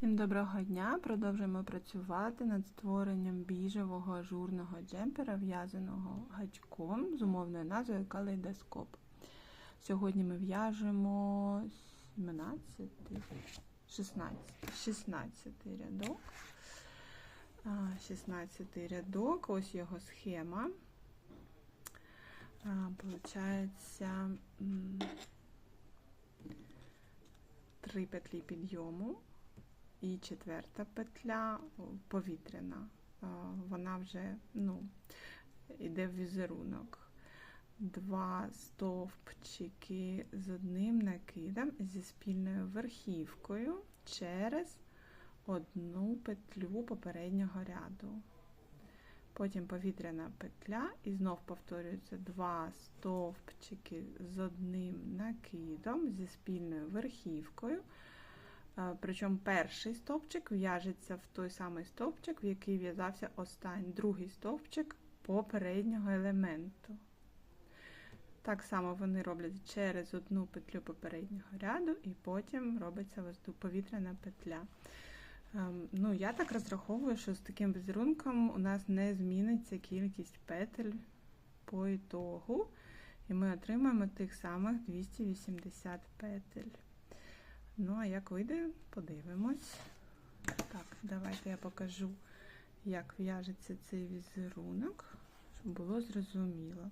Всім доброго дня! Продовжуємо працювати над створенням біжевого ажурного джемпера, в'язаного гачком з умовною назвою калейдоскоп. Сьогодні ми в'яжемо 17, 16, 16 рядок. 16 рядок, ось його схема. Получається три петлі підйому. І четверта петля повітряна. Вона вже ну, йде в візерунок. Два стовпчики з одним накидом зі спільною верхівкою через одну петлю попереднього ряду. Потім повітряна петля, і знов повторюється два стовпчики з одним накидом зі спільною верхівкою. Причому перший стовпчик в'яжеться в той самий стовпчик, в який в'язався останній другий стовпчик попереднього елементу. Так само вони роблять через одну петлю попереднього ряду, і потім робиться повітряна петля. Ем, ну, Я так розраховую, що з таким візерунком у нас не зміниться кількість петель по ітогу, і ми отримаємо тих самих 280 петель. Ну, а як вийде, подивимось. Так, давайте я покажу, як в'яжеться цей візерунок, щоб було зрозуміло.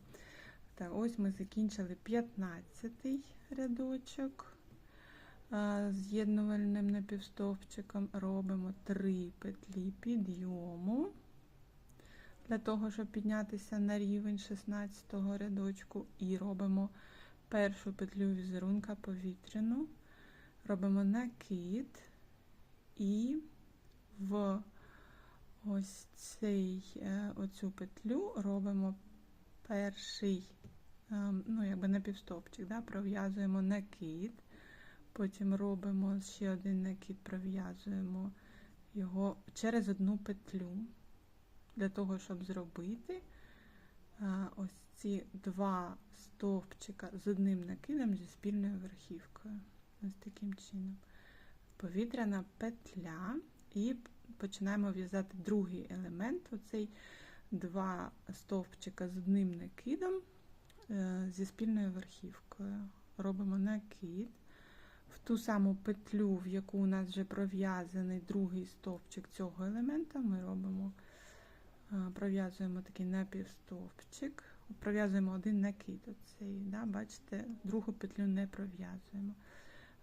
Так, ось ми закінчили 15 рядочок. З'єднувальним напівстовпчиком робимо 3 петлі підйому. Для того, щоб піднятися на рівень 16 рядочку, і робимо першу петлю візерунка повітряну робимо накид і в ось цей, е, оцю петлю робимо перший, е, ну, якби напівстопчик, да, пров'язуємо накид, потім робимо ще один накид, пров'язуємо його через одну петлю. Для того, щоб зробити е, ось ці два стовпчика з одним накидом зі спільною верхівкою. Ось таким чином. Повітряна петля, і починаємо в'язати другий елемент оцей два стовпчика з одним накидом е, зі спільною верхівкою. Робимо накид. В ту саму петлю, в яку у нас вже пров'язаний другий стовпчик цього елемента, ми робимо, е, пров'язуємо такий напівстовпчик, пров'язуємо один накид. Оцей, да, Бачите, другу петлю не пров'язуємо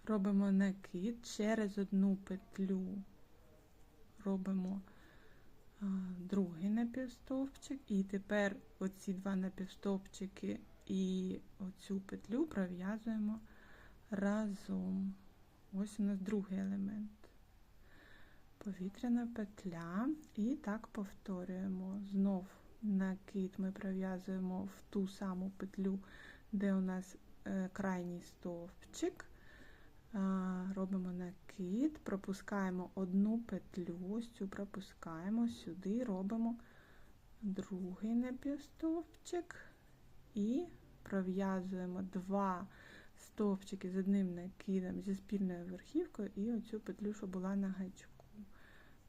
робимо накид через одну петлю, робимо другий напівстовпчик, і тепер оці два напівстовпчики і оцю петлю пров'язуємо разом. Ось у нас другий елемент. Повітряна петля, і так повторюємо. Знов накид ми пров'язуємо в ту саму петлю, де у нас е, крайній стовпчик робимо накид, пропускаємо одну петлю, ось цю пропускаємо, сюди робимо другий напівстовпчик і пров'язуємо два стовпчики з одним накидом зі спільною верхівкою і оцю петлю, що була на гачку.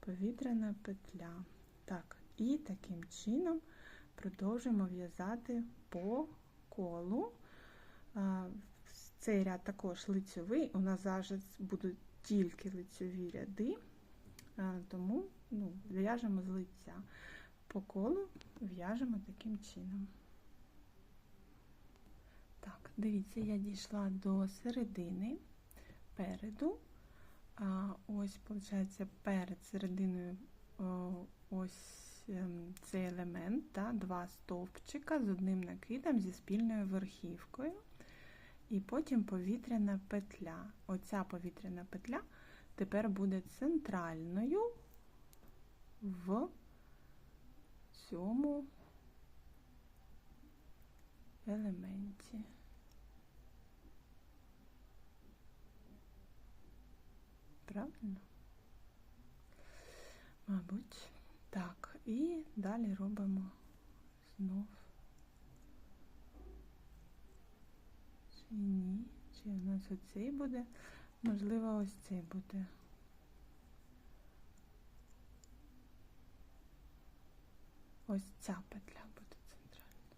Повітряна петля. Так, І таким чином продовжуємо в'язати по колу. Цей ряд також лицьовий, у нас зараз будуть тільки лицьові ряди, тому ну, в'яжемо з лиця. По колу в'яжемо таким чином. Так, дивіться, я дійшла до середини переду. А Ось, виходить, перед серединою ось ем, цей елемент, та, два стовпчика з одним накидом зі спільною верхівкою. І потім повітряна петля. Оця повітряна петля тепер буде центральною в цьому елементі. Правильно? Мабуть, так, і далі робимо знов. Ні. Чи у нас оцей буде? Можливо, ось цей буде. Ось ця петля буде центральна.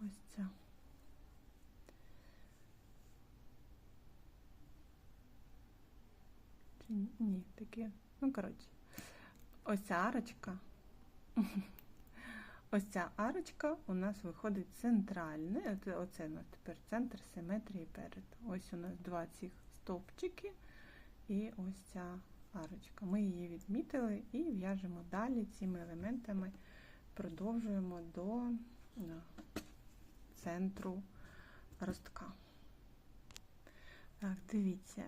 Ось ця. Чи ні, таке, ну коротше, ось ця арочка. Ось ця арочка у нас виходить центральне. Оце- Оце у нас тепер центр симетрії перед. Ось у нас два цих стовпчики і ось ця арочка. Ми її відмітили і в'яжемо далі цими елементами, продовжуємо до центру ростка. Так, дивіться,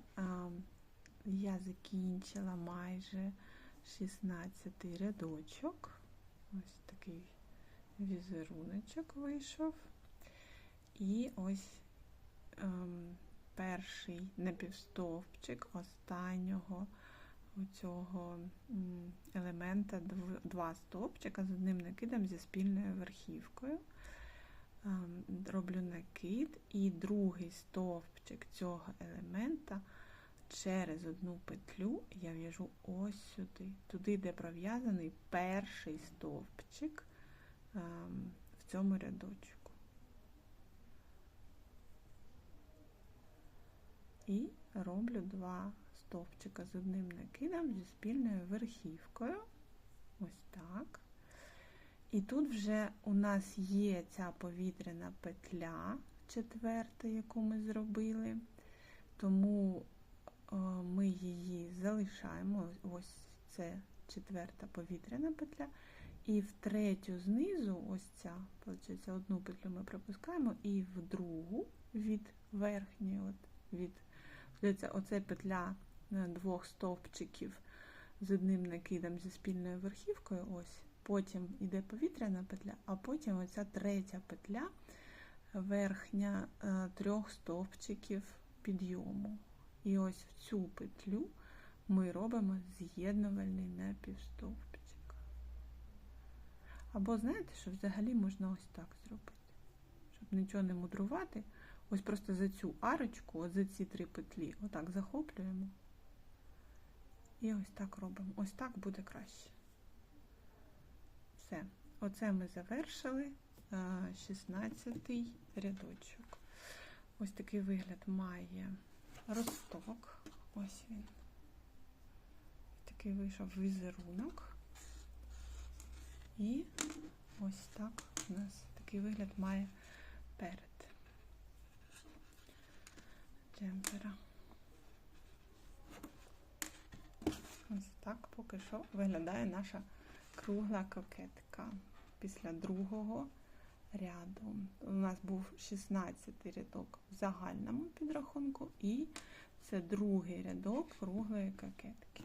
я закінчила майже 16 рядочок. Ось такий візеруночок вийшов. І ось ем, перший напівстовпчик останнього оцього м, елемента два стовпчика з одним накидом зі спільною верхівкою. Ем, Роблю накид і другий стовпчик цього елемента через одну петлю я в'яжу ось сюди, туди, де пров'язаний перший стовпчик в цьому рядочку. І роблю два стовпчика з одним накидом зі спільною верхівкою. Ось так. І тут вже у нас є ця повітряна петля четверта, яку ми зробили, тому е, ми її залишаємо. Ось це четверта повітряна петля. І в третю знизу, ось ця, виходить, одну петлю ми пропускаємо, і в другу від верхньої, от від виходить, оце петля е, двох стовпчиків з одним накидом зі спільною верхівкою. Ось потім йде повітряна петля, а потім оця третя петля верхня е, трьох стовпчиків підйому. І ось в цю петлю ми робимо з'єднувальний напівстовпчик. Або знаєте, що взагалі можна ось так зробити, щоб нічого не мудрувати. Ось просто за цю арочку, от за ці три петлі, отак захоплюємо. І ось так робимо. Ось так буде краще. Все. Оце ми завершили 16-й рядочок. Ось такий вигляд має росток. Ось він. Такий вийшов візерунок. І ось так у нас такий вигляд має перед джемпера. Ось так поки що виглядає наша кругла кокетка після другого ряду. У нас був 16 рядок в загальному підрахунку, і це другий рядок круглої кокетки.